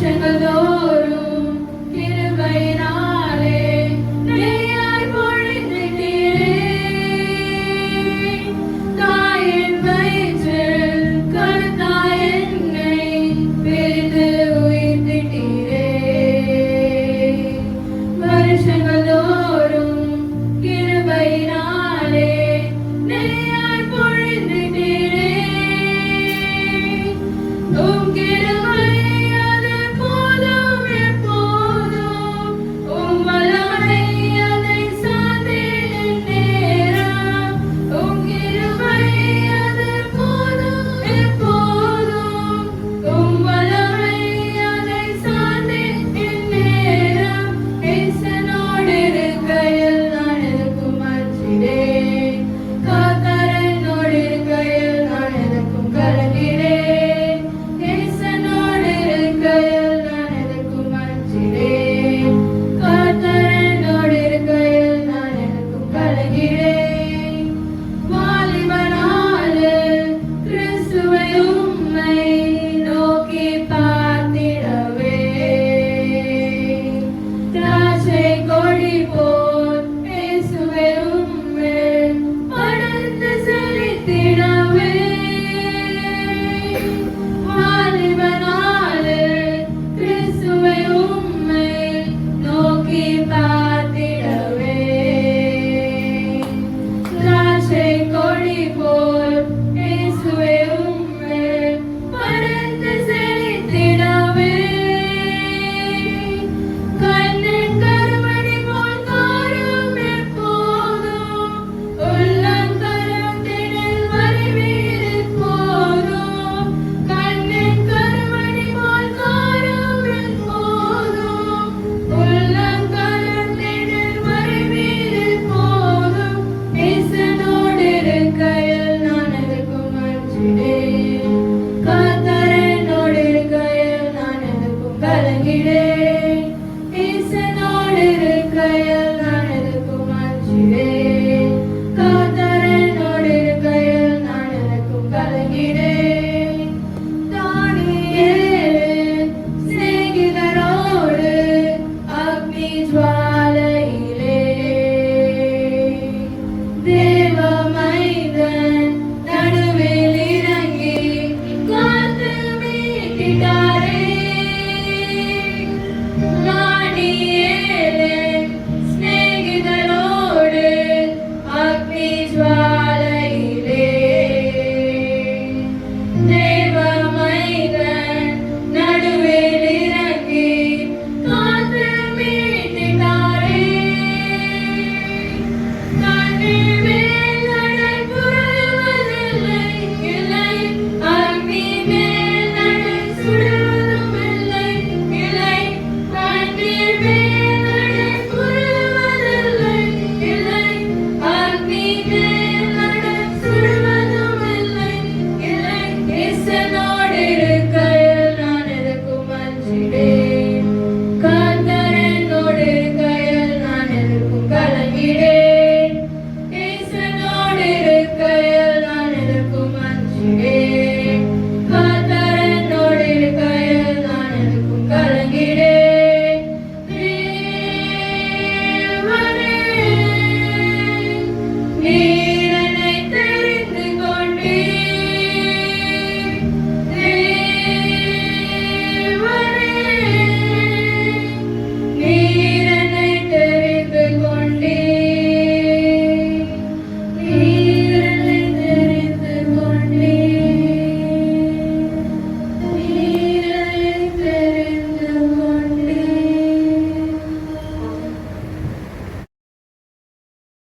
Shankar Gaur. கத்தரனோடு இருக்கையில் நான் எதுக்கும் கலங்கிடேன். ஈசனோடு இருக்கையில் நான் எதுக்கும்